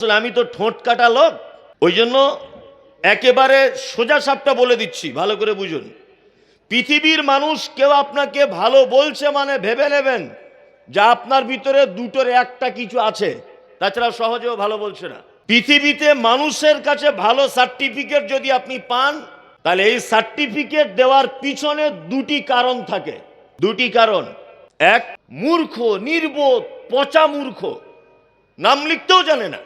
আসলে আমি তো ঠোঁট কাটা লোক, ওই জন্য একেবারে সোজা সাপটা বলে দিচ্ছি, ভালো করে বুঝুন। পৃথিবীর মানুষ কেউ আপনাকে ভালো বলছে মানে ভেবে নেবেন যা আপনার ভিতরে দুটোর একটা কিছু আছে, তাছাড়া সহজেও ভালো বলছে না। পৃথিবীতে মানুষের কাছে ভালো সার্টিফিকেট যদি আপনি পান, তাহলে এই সার্টিফিকেট দেওয়ার পিছনে দুটি কারণ থাকে। দুটি কারণ। এক, মূর্খ, নির্বোধ, পচা মূর্খ। নাম লিখতেও জানে না।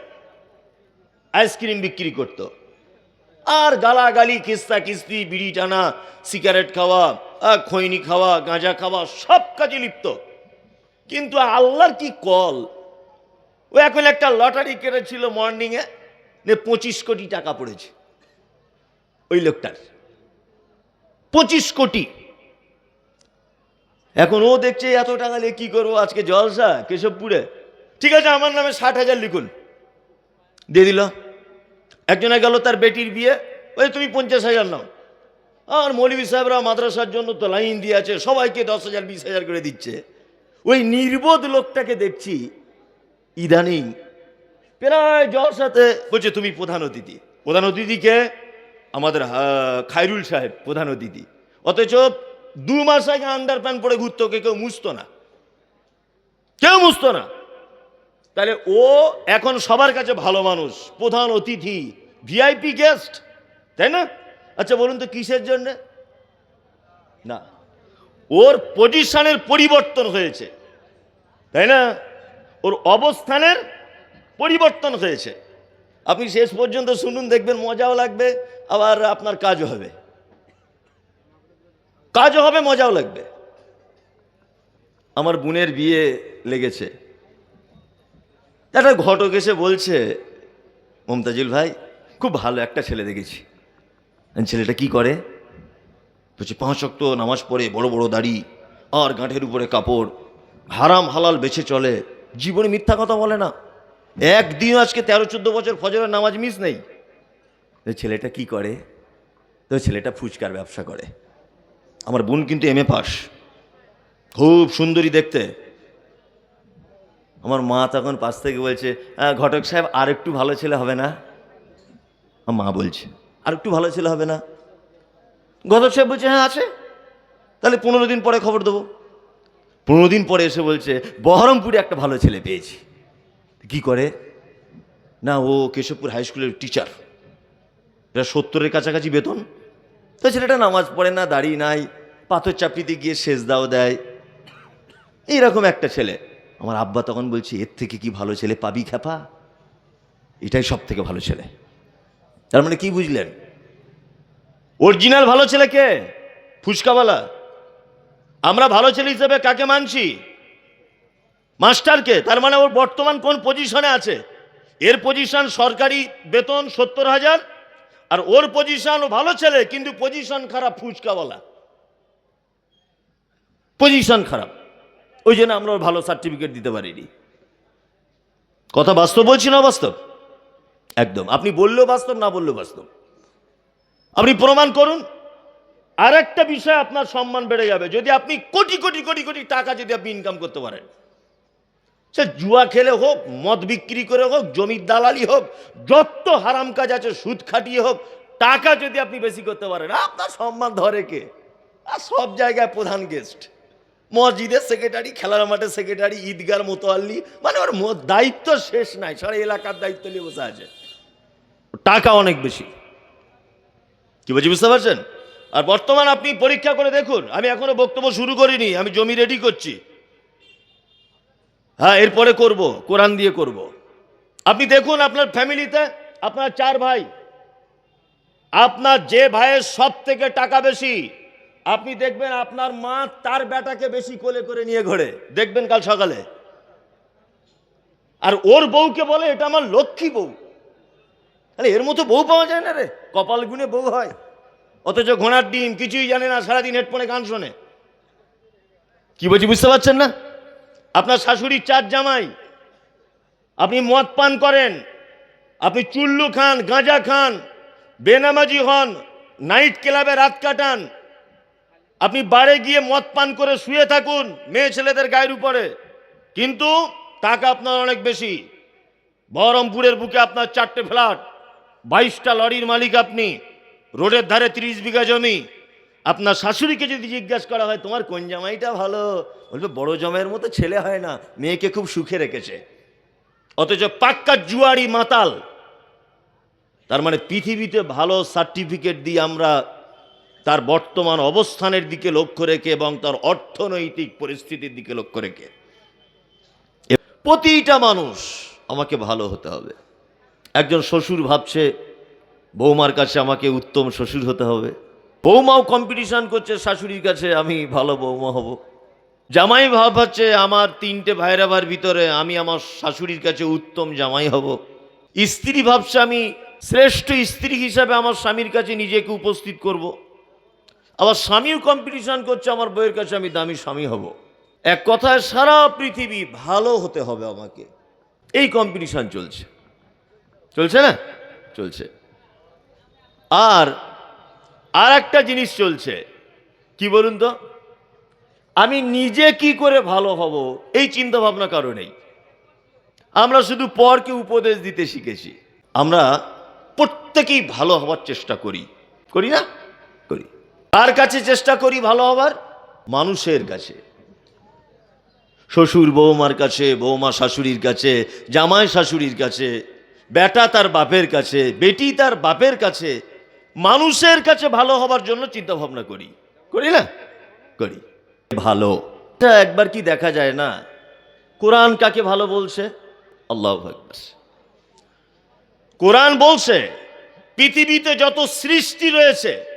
আইসক্রিম বিক্রি করত। আর গালাগালি, কিস্তা কিস্তি, বিড়ি টানা, সিগারেট খাওয়া খৈনি খাওয়া, গাঁজা খাওয়া, সব কাজে লিপ্ত। কিন্তু আল্লাহর কি কল? ও এখন একটা লটারি কেটেছিল মর্নিংয়ে, নে পঁচিশ কোটি টাকা পড়েছে। ওই লোকটার। পঁচিশ কোটি। এখন ও দেখছে এত টাকা নিয়ে কি করব আজকে জলসা, কেশবপুরে। ঠিক আছে, আমার নামে ষাট হাজার লিখুন। দিয়ে দিল। একজনে গেল তার বেটির বিয়ে ওই তুমি পঞ্চাশ হাজার নাও। আর মৌলবী সাহেবরা মাদ্রাসার জন্য তো লাইন দিয়ে আছে সবাইকে দশ হাজার বিশ হাজার করে দিচ্ছে। ওই নির্বোধ লোকটাকে দেখছি ইদানিং প্রায় জলসাতে বলছে তুমি প্রধান অতিথি। প্রধান অতিথিকে আমাদের আহ, খায়রুল সাহেব প্রধান অতিথি। অথচ দু মাস আগে আন্ডার প্যান্ট পরে ঘুরতো ওকে কেউ মুছতো না। কেউ মুছতো না। তাহলে ও এখন সবার কাছে ভালো মানুষ, প্রধান অতিথি ভিআইপি গেস্ট তাই না? আচ্ছা বলুন তো কিসের জন্য? না, ওর পজিশনের পরিবর্তন হয়েছে, তাই না? ওর অবস্থানের পরিবর্তন হয়েছে। আপনি শেষ পর্যন্ত শুনুন, দেখবেন মজাও লাগবে, আবার আপনার কাজও হবে। কাজও হবে, মজাও লাগবে। আমার বোনের বিয়ে লেগেছে। একটা ঘটক এসে বলছে, মমতাজুল ভাই, খুব ভালো একটা ছেলে দেখেছি। ছেলেটা কি করে? বলছে, পাঁচ অক্ত নামাজ পড়ে, বড় বড় দাড়ি, আর গাঁঠের উপরে কাপড়, হারাম হালাল বেছে চলে। জীবনে মিথ্যা কথা বলে না। একদিন আজকে তেরো চোদ্দ বছর ফজরের নামাজ মিস নেই। ছেলেটা কি করে? তো ছেলেটা ফুচকার ব্যবসা করে। আমার বোন কিন্তু এম এ পাস। খুব সুন্দরী দেখতে। আমার মা তখন পাশ থেকে বলছে "আহ, ঘটক সাহেব আর একটু ভালো ছেলে হবে না? মা বলছে আর একটু ভালো ছেলে হবে না? ঘটক সাহেব বলছে হ্যাঁ আছে। তাহলে পনেরো দিন পরে খবর দেবো। পনেরো দিন পরে এসে বলছে বহরমপুরে একটা ভালো ছেলে পেয়েছি। কি করে? না ও কেশবপুর হাই স্কুলের টিচার এটা সত্তরের কাছাকাছি বেতন। তো ছেলেটা নামাজ পড়ে না দাড়ি নাই পাথর চাপড়িতে গিয়ে সেচ দাও দেয়। এইরকম একটা ছেলে। আমার আব্বা তখন বলছে, এর থেকে কি ভালো ছেলে পাবি খ্যাপা? এটাই সব থেকে ভালো ছেলে। তার মানে কি বুঝলেন? অরিজিনাল ভালো ছেলে কে? ফুচকাওয়ালা। আমরা ভালো ছেলে হিসেবে কাকে মানছি? মাস্টারকে। তার মানে ওর বর্তমান কোন পজিশনে আছে? এর পজিশন সরকারি বেতন সত্তর হাজার, আর ওর পজিশন ও ভালো ছেলে, কিন্তু পজিশন খারাপ ফুচকাওয়ালা। পজিশন খারাপ। ওই জন্য আমরা ভালো সার্টিফিকেট দিতে পারিনি। কথা বাস্তব বলছি না বাস্তব একদম। আপনি বললেও বাস্তব, না বললেও বাস্তব। আপনি প্রমাণ করুন। আর একটা বিষয় আপনার সম্মান বেড়ে যাবে। যদি আপনি কোটি কোটি কোটি কোটি টাকা যদি আপনি ইনকাম করতে পারেন, সে জুয়া খেলে হোক, মদ বিক্রি করে হোক, জমির দালালি হোক, যত হারাম কাজ আছে, সুদ খাটিয়ে হোক, টাকা যদি আপনি বেশি করতে পারেন, আপনার সম্মান ধরে কে? আর সব জায়গায় প্রধান গেস্ট মসজিদের সেক্রেটারি খেলার মাঠের সেক্রেটারি ঈদগার মোতোয়াল্লি মানে ওর দায়িত্ব শেষ নাই। সারা এলাকার দায়িত্ব নিয়ে বসে আছে। টাকা অনেক বেশি। কি বলছি, বুঝতে পারছেন? আর বর্তমান আপনি পরীক্ষা করে দেখুন, আমি এখনও বক্তব্য শুরু করিনি, আমি জমি রেডি করছি। হ্যাঁ এরপরে করব, কোরআন দিয়ে করব। আপনি দেখুন আপনার ফ্যামিলিতে, আপনার চার ভাই, আপনার যে ভাইয়ের সব থেকে টাকা বেশি আপনি দেখবেন আপনার মা তার বেটাকে বেশি কোলে করে নিয়ে ঘোরে। দেখবেন কাল সকালে। আর ওর বউকে বলে, এটা আমার লক্ষ্মী বউ। আরে, এর মতো বউ পাওয়া যায় না রে। কপাল গুনে বউ হয়। অথচ ঘোড়ার ডিম কিছুই জানে না, সারাদিন হেডফোনে গান শোনে। কি বলছি, বুঝতে পারছেন না? আপনার শাশুড়ির চার জামাই। আপনি মদ পান করেন। আপনি চুল্লু খান, গাঁজা খান, বেনামাজি হন, নাইট ক্লাবে রাত কাটান। আপনি বারে গিয়ে মদ পান করে শুয়ে থাকুন, মেয়ে ছেলেদের গায়ের উপরে। কিন্তু টাকা আপনার অনেক বেশি। বহরমপুরের বুকে আপনার চারটে ফ্ল্যাট, বাইশটা লরির মালিক আপনি, রোডের ধারে তিরিশ বিঘা জমি। আপনার শাশুড়িকে যদি জিজ্ঞাসা করা হয়, তোমার কোন জামাইটা ভালো? বলবে, বড় জামাইয়ের মতো ছেলে হয় না, মেয়েকে খুব সুখে রেখেছে। অথচ পাক্কা জুয়ারি মাতাল। তার মানে পৃথিবীতে ভালো সার্টিফিকেট দিয়ে আমরা তার বর্তমান অবস্থানের দিকে লক্ষ্য রেখে এবং তার অর্থনৈতিক পরিস্থিতির দিকে লক্ষ্য রেখে। প্রতিটা মানুষ আমাকে ভালো হতে হবে। একজন শ্বশুর ভাবছে, বৌমার কাছে আমাকে উত্তম শ্বশুর হতে হবে। বৌমাও কম্পিটিশন করছে, শাশুড়ির কাছে আমি ভালো বৌমা হব। জামাই ভাবছে, আমার তিনটে ভাইরাবার ভিতরে আমি আমার শাশুড়ির কাছে উত্তম জামাই হব। স্ত্রী ভাবছে, আমি শ্রেষ্ঠ স্ত্রী হিসাবে আমার স্বামীর কাছে নিজেকে উপস্থিত করব। আবার স্বামীও কম্পিটিশন করছে, আমার বইয়ের কাছে আমি দামি স্বামী হব। এক কথায় সারা পৃথিবী ভালো হতে হবে আমাকে। এই কম্পিটিশন চলছে। চলছে না? চলছে। আর আর একটা জিনিস চলছে। কি বলুন তো? আমি নিজে কি করে ভালো হব, এই চিন্তা ভাবনা কারও নেই। আমরা শুধু পরকে উপদেশ দিতে শিখেছি। আমরা প্রত্যেকেই ভালো হওয়ার চেষ্টা করি। করি না? কার কাছে চেষ্টা করি ভালো হবার? মানুষের কাছে। শ্বশুর বৌমার কাছে, বৌমা শাশুড়ির কাছে, জামাই শাশুড়ির কাছে, বেটা তার বাপের কাছে, বেটি তার বাপের কাছে, মানুষের কাছে ভালো হবার জন্য চিন্তা ভাবনা করি। করি না? করি। ভালো। এটা একবার কি দেখা যায় না? কোরআন কাকে ভালো বলছে? আল্লাহ কোরআন বলছে, পৃথিবীতে যত সৃষ্টি রয়েছে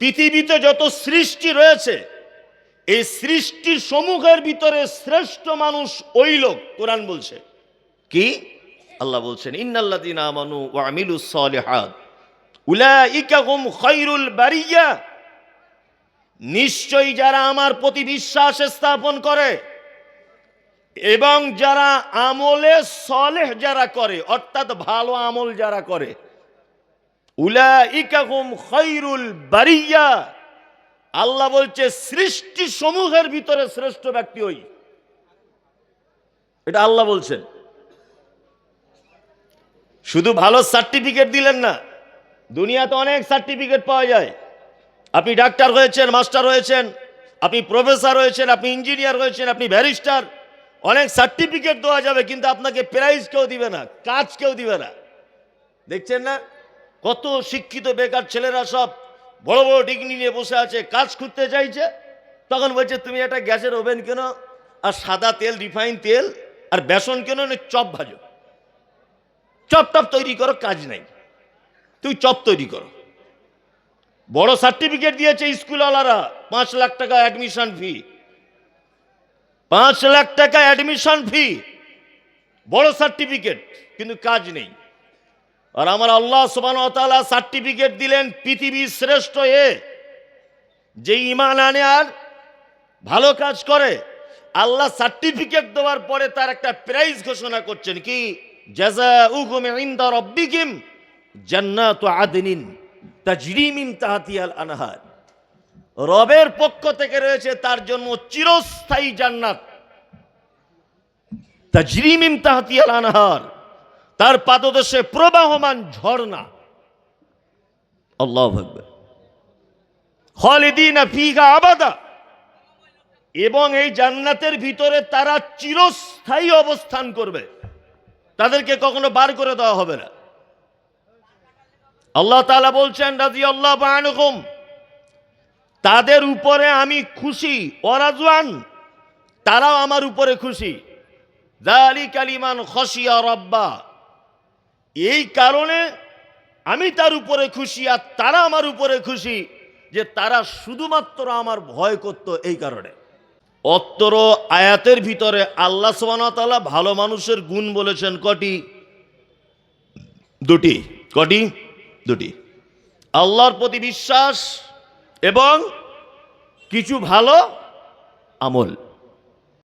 পৃথিবীতে যত সৃষ্টি রয়েছে, এই সৃষ্টি সমূহের ভিতরে শ্রেষ্ঠ মানুষ ওই লোক, কোরআন বলছে। কি? আল্লাহ বলছেন খায়রুল বারিয়া। নিশ্চয়ই যারা আমার প্রতি বিশ্বাস স্থাপন করে এবং যারা আমলে সলেহ যারা করে, অর্থাৎ ভালো আমল যারা করে বারিয়া। আল্লাহ বলছে, সৃষ্টি সমূহের ভিতরে শ্রেষ্ঠ ব্যক্তি ওই। এটা আল্লাহ বলছেন। শুধু ভালো সার্টিফিকেট দিলেন না, দুনিয়াতে অনেক সার্টিফিকেট পাওয়া যায়। আপনি ডাক্তার হয়েছেন, মাস্টার হয়েছেন, আপনি প্রফেসর হয়েছেন, আপনি ইঞ্জিনিয়ার হয়েছেন, আপনি ব্যারিস্টার, অনেক সার্টিফিকেট দেওয়া যাবে, কিন্তু আপনাকে প্রাইজ কেউ দিবে না, কাজ কেউ দিবে না। দেখছেন না? কত শিক্ষিত বেকার ছেলেরা সব বড় বড় ডিগ্রি নিয়ে বসে আছে, কাজ খুঁজতে চাইছে। তখন বলছে, তুমি একটা গ্যাসের ওভেন কেন, আর সাদা তেল, রিফাইন তেল, আর বেসন কেন চপ ভাজো। চপ টপ তৈরি করো, কাজ নাই। তুই চপ তৈরি করো। বড় সার্টিফিকেট দিয়েছে স্কুলওয়ালারা, পাঁচ লাখ টাকা অ্যাডমিশন ফি। পাঁচ লাখ টাকা অ্যাডমিশন ফি। বড় সার্টিফিকেট, কিন্তু কাজ নেই। আর আমার আল্লাহ সুবান সার্টিফিকেট দিলেন পৃথিবীর শ্রেষ্ঠ এ, যে ইমান আনে আর ভালো কাজ করে। আল্লাহ সার্টিফিকেট দেওয়ার পরে তার একটা প্রাইজ ঘোষণা করছেন কি? জাজা উকুম ইনদা রব্বিকিম জান্নাত আদনিন তাজরি মিন তাহতিয়াল আনহার। রবের পক্ষ থেকে রয়েছে তার জন্য চিরস্থায়ী জান্নাত। তাজরি মিন তাহতিয়াল আনহার। তার পাদদেশে প্রবাহমান ঝর্ণা। আল্লাহ ভাববে খালিদিনা ফিহা আবাদা। এবং এই জান্নাতের ভিতরে তারা চিরস্থায়ী অবস্থান করবে। তাদেরকে কখনো বার করে দেওয়া হবে না। আল্লাহ তাআলা বলছেন রাজি আল্লাহ বানুকুম তাদের উপরে আমি খুশি ওরাজওয়ান তারাও আমার উপরে খুশি। জালি কালিমান খসিয়া রব্বা। এই কারণে আমি তার উপরে খুশি আর তারা আমার উপরে খুশি যে তারা শুধুমাত্র আমার ভয় করত এই কারণে। অত্তর আয়াতের ভিতরে আল্লাহ সোবানতালা ভালো মানুষের গুণ বলেছেন কটি? দুটি। কটি? দুটি। আল্লাহর প্রতি বিশ্বাস এবং কিছু ভালো আমল।